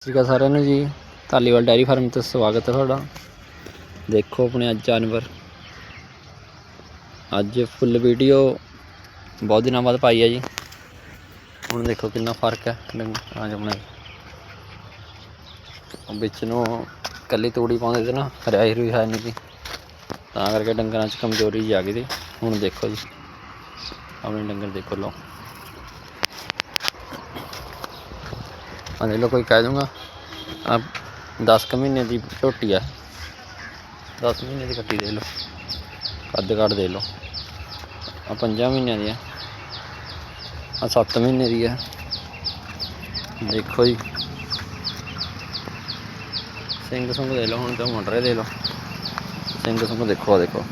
ਸਤਿ ਸ਼੍ਰੀ ਅਕਾਲ ਸਾਰਿਆਂ ਨੂੰ ਜੀ। ਧਾਲੀਵਾਲ ਡੈਰੀ ਫਾਰਮ ਤੇ ਸਵਾਗਤ ਹੈ ਤੁਹਾਡਾ। ਦੇਖੋ ਆਪਣੇ ਅੱਜ ਜਾਨਵਰ। ਅੱਜ ਫੁੱਲ ਵੀਡੀਓ ਬਹੁਤ ਦਿਨਾਂ ਬਾਅਦ ਪਾਈ ਹੈ ਜੀ। ਹੁਣ ਦੇਖੋ ਕਿੰਨਾ ਫ਼ਰਕ ਹੈ। ਡੰਗ- ਅੱਜ ਵਿੱਚ ਨੂੰ ਕੱਲੀ ਤੂੜੀ ਪਾਉਂਦੇ ਤੇ ਨਾ, ਹਰਿਆਈ ਹਰੂਈ ਹੈ ਨਹੀਂ ਤਾਂ ਕਰਕੇ ਡੰਗਰਾਂ 'ਚ ਕਮਜ਼ੋਰੀ ਆ ਗਈ ਸੀ। ਹੁਣ ਦੇਖੋ ਜੀ। ਆਪਣੇ ਡੰਗਰ ਦੇਖੋ ਲਓ। ਆ ਦੇ ਲਓ, ਕੋਈ ਕਹਿ ਦੂੰਗਾ ਆ 10 ਕੁ ਮਹੀਨੇ ਦੀ ਝੋਟੀ ਆ। 10 ਮਹੀਨੇ ਦੀ ਕੱਟੀ ਦੇ ਲਓ। ਕੱਦ ਕੱਟ ਦੇ ਲਓ। ਆ 5 ਮਹੀਨਿਆਂ ਦੀ ਆ। ਆ 7 ਮਹੀਨੇ ਦੀ ਆ। ਦੇਖੋ ਜੀ। ਸਿੰਘ ਸੁੰਗ ਦੇ ਲਓ, ਹੁਣ ਤਾਂ ਮੁੰਡਰੇ ਦੇ ਲਓ। ਸਿੰਘ ਸੁੰਗ ਦੇਖੋ, ਆ ਦੇਖੋ।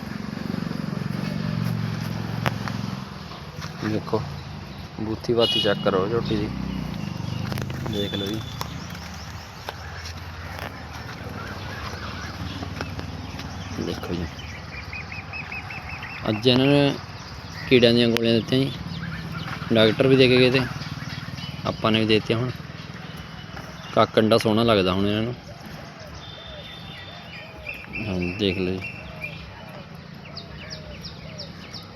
ਦੇਖੋ। ਬੂਥੀ ਬਾਤੀ ਚੈੱਕ ਕਰੋ ਝੋਟੀ ਦੀ। ਦੇਖ ਲਓ ਜੀ। ਦੇਖੋ ਜੀ। ਅੱਜ ਇਹਨਾਂ ਨੇ ਕੀੜਿਆਂ ਦੀਆਂ ਗੋਲੀਆਂ ਦਿੱਤੀਆਂ ਜੀ। ਡਾਕਟਰ ਵੀ ਦੇ ਕੇ ਗਏ ਤੇ ਆਪਾਂ ਨੇ ਵੀ ਦੇ ਦਿੱਤੀਆਂ ਹੁਣ। ਕਾਕੰਡਾ ਸੋਹਣਾ ਲੱਗਦਾ ਹੁਣ ਇਹਨਾਂ ਨੂੰ। ਹਾਂ, ਦੇਖ ਲਓ ਜੀ।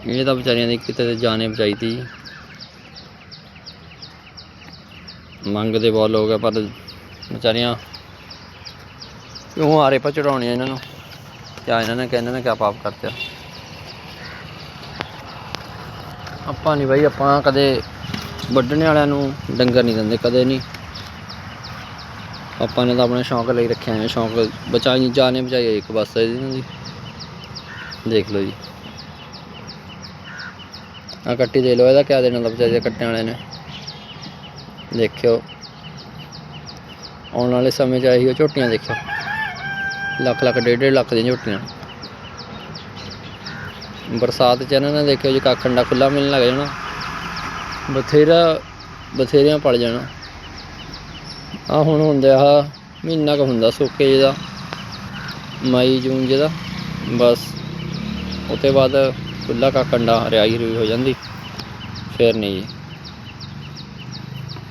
ਇਹ ਤਾਂ ਵਿਚਾਰੀਆਂ ਦੀ ਕਿਤੇ ਤੇ ਜਾਨੇ ਬਚਾਈ ਤੀ ਜੀ ਮੰਗਦੇ ਬਹੁਤ ਲੋਕ ਆ, ਪਰ ਵਿਚਾਰੀਆਂ ਕਿਉਂ ਆਰੇ ਪਾ ਚੜਾਉਣੀਆਂ ਇਹਨਾਂ ਨੂੰ? ਕਿਆ ਇਹਨਾਂ ਨੇ ਕਹਿੰਦੇ ਇਹਨਾਂ ਨੇ ਕਿਆ ਪਾਪ ਕਰਤਾ ਆਪਾਂ ਨਹੀਂ ਬਾਈ, ਆਪਾਂ ਕਦੇ ਵੱਢਣੇ ਵਾਲਿਆਂ ਨੂੰ ਡੰਗਰ ਨਹੀਂ ਦਿੰਦੇ, ਕਦੇ ਨਹੀਂ ਆਪਾਂ ਨੇ ਤਾਂ ਆਪਣੇ ਸ਼ੌਂਕ ਲਈ ਰੱਖਿਆ ਹੈ ਸ਼ੌਂਕ ਬਚਾਈ ਜਾਨੇ ਬਚਾਈ ਇੱਕ ਬਸ ਇਹਨਾਂ ਦੀ ਦੇਖ ਲਓ ਜੀ। ਆ ਕੱਟੀ ਦੇ ਲਓ, ਇਹਦਾ ਕਿਆ ਦੇਣਾ ਦਾ ਵਿਚਾਰੇ ਕੱਟਣ ਵਾਲੇ ਨੇ? ਦੇਖਿਓ। ਆਉਣ ਵਾਲੇ ਸਮੇਂ 'ਚ ਆਹੀ ਉਹ ਝੋਟੀਆਂ ਦੇਖਿਓ। ਲੱਖ ਲੱਖ, ਡੇਢ ਡੇਢ ਲੱਖ ਦੀਆਂ ਝੋਟੀਆਂ। ਬਰਸਾਤ 'ਚ ਇਹਨਾਂ ਨੇ ਦੇਖਿਓ ਜੀ ਕੱਖ ਕਾਖੰਡਾ ਖੁੱਲਾ ਮਿਲਣ ਲੱਗ ਜਾਣਾ। ਬਥੇਰਾ, ਬਥੇਰਿਆਂ ਪਲ ਜਾਣਾ। ਆ ਹੁਣ ਹੁੰਦਾ ਆ ਮਹੀਨਾ ਕੁ ਹੁੰਦਾ ਸੋਕੇ ਜਿਹਦਾ ਮਈ, ਜੂਨ ਜਿਹਦਾ ਬਸ ਉਹਤੇ ਬਾਅਦ ਖੁੱਲਾ ਕਾਖੰਡਾ ਹਰਿਆਈ ਰੂਈ ਹੋ ਜਾਂਦੀ। ਫਿਰ ਨਹੀਂ। ਜੀ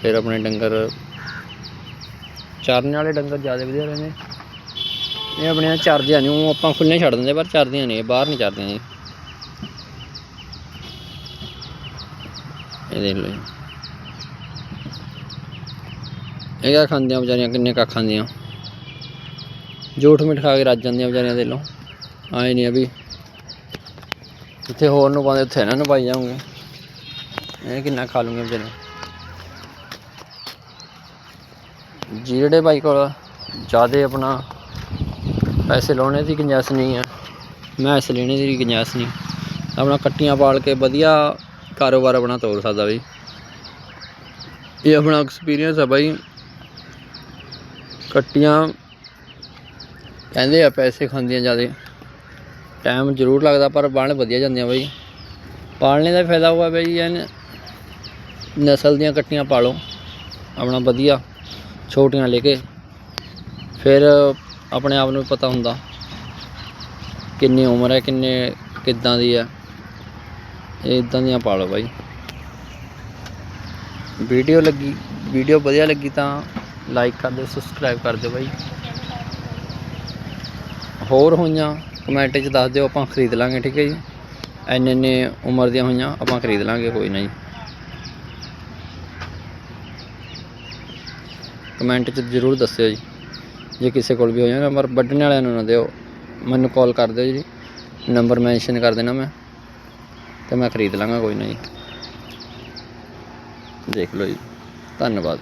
ਫਿਰ ਆਪਣੇ ਡੰਗਰ ਚਰਨ ਵਾਲੇ ਡੰਗਰ ਜ਼ਿਆਦਾ ਵਧੀਆ ਰਹਿੰਦੇ। ਇਹ ਆਪਣੇ ਚਰਦੀਆਂ ਨਹੀਂ ਉਹ ਆਪਾਂ ਖੁੱਲੇ ਛੱਡ ਦਿੰਦੇ, ਪਰ ਚਰਦੀਆਂ ਨਹੀਂ ਇਹ ਬਾਹਰ ਨਹੀਂ ਚਰਦੀਆਂ ਜੀ ਇਹ ਦੇਖ ਲਓ ਜੀ। ਇਹ ਕਿਆ ਖਾਂਦੀਆਂ ਵਿਚਾਰੀਆਂ, ਕਿੰਨੇ ਕੱਖ ਖਾਂਦੀਆਂ। ਜੂਠ ਮਿੱਠ ਖਾ ਕੇ ਰੱਜ ਜਾਂਦੀਆਂ ਵਿਚਾਰੀਆਂ ਦੇ ਲੋ ਆਏ ਨਹੀਂ ਆ ਵੀ ਜਿੱਥੇ ਹੋਰ ਨੂੰ ਪਾਉਂਦੇ, ਉੱਥੇ ਇਹਨਾਂ ਨੂੰ ਪਾਈ ਜਾਓਗੇ ਇਹ ਕਿੰਨਾ ਖਾ ਲੂੰਗੇ ਵਿਚਾਰੇ ਜਿਹੜੇ ਭਾਈ ਕੋਲ ਜ਼ਿਆਦਾ ਆਪਣਾ ਪੈਸੇ ਲਾਉਣੇ ਦੀ ਗੁੰਜਾਇਸ਼ ਨਹੀਂ ਹੈ, ਮੈਂ ਇਸ ਲੈਣੇ ਦੀ ਗੁੰਜਾਇਸ਼ ਨਹੀਂ। ਆਪਣਾ ਕੱਟੀਆਂ ਪਾਲ ਕੇ ਵਧੀਆ ਕਾਰੋਬਾਰ ਆਪਣਾ ਤੋਰ ਸਕਦਾ ਬਈ। ਇਹ ਆਪਣਾ ਐਕਸਪੀਰੀਅੰਸ ਆ ਬਾਈ। ਕੱਟੀਆਂ ਕਹਿੰਦੇ ਆ ਪੈਸੇ ਖਾਂਦੀਆਂ ਜ਼ਿਆਦਾ। ਟਾਈਮ ਜ਼ਰੂਰ ਲੱਗਦਾ ਪਰ ਬਣ ਵਧੀਆ ਜਾਂਦੀਆਂ ਬਾਈ। ਪਾਲਣੇ ਦਾ ਫਾਇਦਾ ਹੋਇਆ ਬਾਈ, ਐਨ ਨਸਲ ਦੀਆਂ ਕੱਟੀਆਂ ਪਾਲੋ। ਆਪਣਾ ਵਧੀਆ। ਛੋਟੀਆਂ ਲੈ ਕੇ ਫਿਰ ਆਪਣੇ ਆਪ ਨੂੰ ਪਤਾ ਹੁੰਦਾ ਕਿੰਨੀ ਉਮਰ ਹੈ, ਕਿੰਨੇ ਕਿੱਦਾਂ ਦੀ ਹੈ। ਇਹ ਇਦਾਂ ਦੀਆਂ ਪਾ ਲਓ ਬਾਈ। ਵੀਡੀਓ ਲੱਗੀ, ਵੀਡੀਓ ਵਧੀਆ ਲੱਗੀ ਤਾਂ ਲਾਈਕ ਕਰ ਦਿਓ ਸਬਸਕ੍ਰਾਈਬ ਕਰ ਦਿਓ ਬਾਈ। ਹੋਰ ਹੋਈਆਂ ਕਮੈਂਟ 'ਚ ਦੱਸ ਦਿਓ, ਆਪਾਂ ਖਰੀਦ ਲਾਂਗੇ, ਠੀਕ ਹੈ ਜੀ। ਐਨੇ ਐਨੇ ਉਮਰ ਦੀਆਂ ਹੋਈਆਂ, ਆਪਾਂ ਖਰੀਦ ਲਾਂਗੇ, ਕੋਈ ਨਾ ਜੀ ਕਮੈਂਟ 'ਚ ਜ਼ਰੂਰ ਦੱਸਿਓ ਜੀ। ਜੇ ਕਿਸੇ ਕੋਲ ਵੀ ਹੋਇਆ ਨੰਬਰ ਵੱਢਣ ਵਾਲਿਆਂ ਨੂੰ ਨਾ ਦਿਓ, ਮੈਨੂੰ ਕਾਲ ਕਰ ਦਿਓ ਜੀ। ਨੰਬਰ ਮੈਂਸ਼ਨ ਕਰ ਦੇਣਾ ਮੈਂ, ਤੇ ਮੈਂ ਖਰੀਦ ਲਾਂਗਾ, ਕੋਈ ਨਾ ਜੀ। ਦੇਖ ਲਓ ਜੀ। ਧੰਨਵਾਦ।